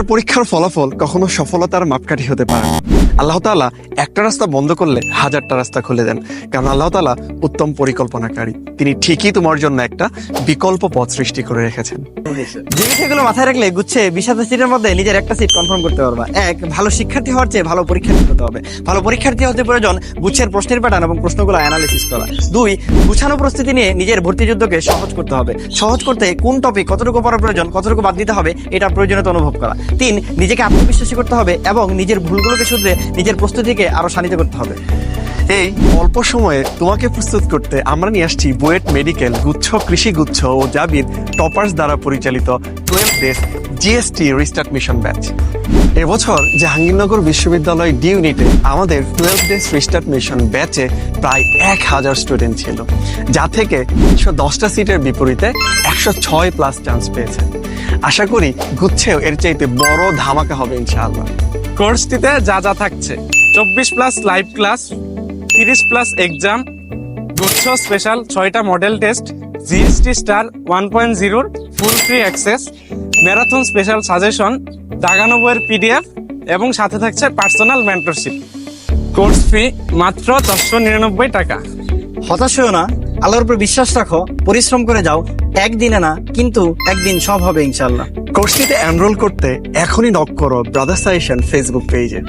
একটা পরীক্ষার ফলাফল কখনো সফলতার মাপকাঠি হতে পারে না। আল্লাহ তাআলা একটা রাস্তা বন্ধ করলে হাজারটা রাস্তা খুলে দেন। কারণ আল্লাহ তাআলা উত্তম পরিকল্পনাকারী। তিনি ঠিকই তোমার জন্য একটা বিকল্প পথ সৃষ্টি করে রেখেছেন। যে বিষয়গুলো মাথায় রাখলে গুচ্ছে বিশ হাজার সিটের মধ্যে নিজের একটা সিট কনফার্ম করতে পারবা। এক, ভালো শিক্ষার্থী হওয়ার চেয়ে ভালো পরীক্ষার্থী হতে হবে। ভালো পরীক্ষার্থী হতে প্রয়োজন, গুচ্ছের প্রশ্নের প্যাটার্ন এবং প্রশ্নগুলো অ্যানালিসিস করা। দুই, গুছানো প্রস্তুতি নিয়ে নিজের ভর্তি যুদ্ধকে সহজ করতে হবে। সহজ করতে কোন টপিক কতটুকু পড়া প্রয়োজন, কতটুকু বাদ দিতে হবে, এটা প্রয়োজনীয়তা অনুভব করা। তিন, নিজেকে আত্মবিশ্বাসী করতে হবে এবং নিজের ভুলগুলোকে শুধরে নিজের প্রস্তুতিকে আরও শানিত করতে হবে। এই অল্প সময়ে তোমাকে প্রস্তুত করতে আমরা নিয়ে আসছি বুয়েট মেডিকেল গুচ্ছ, কৃষি গুচ্ছ ও জাবির টপার্স দ্বারা পরিচালিত twelve days GST restart mission batch এবছর জাহাঙ্গীরনগর বিশ্ববিদ্যালয় ডি ইউনিটে আমাদের টুয়েলভ ডেজ রিস্টার্ট মিশন ব্যাচে প্রায় এক হাজার স্টুডেন্ট ছিল, যা থেকে একশো দশটা সিটের বিপরীতে একশো ছয় প্লাস চান্স পেয়েছে। আশা করি গুচ্ছেও এর চাইতে বড় ধামাকা হবে ইনশাআল্লাহ। কোর্সটিতে যা যা থাকছে, চব্বিশ প্লাস লাইভ ক্লাস তিরিশ প্লাস এক্সাম গুচ্ছ স্পেশাল ছয়টা model test GST star one point জিরোর full free access marathon special suggestion দাগানো বইয়ের পিডিএফ এবং সাথে থাকছে পার্সোনাল মেন্টরশিপ কোর্স ফি মাত্র চারশো নিরানব্বই টাকা। হতাশ না। আল্লাহর উপর বিশ্বাস রাখো, পরিশ্রম করে যাও, একদিনে না, কিন্তু একদিন সব হবে ইনশাল্লাহ কোর্সটিতে এনরোল করতে এখনই নক করো ব্রাদার সাজেশন ফেসবুক পেজে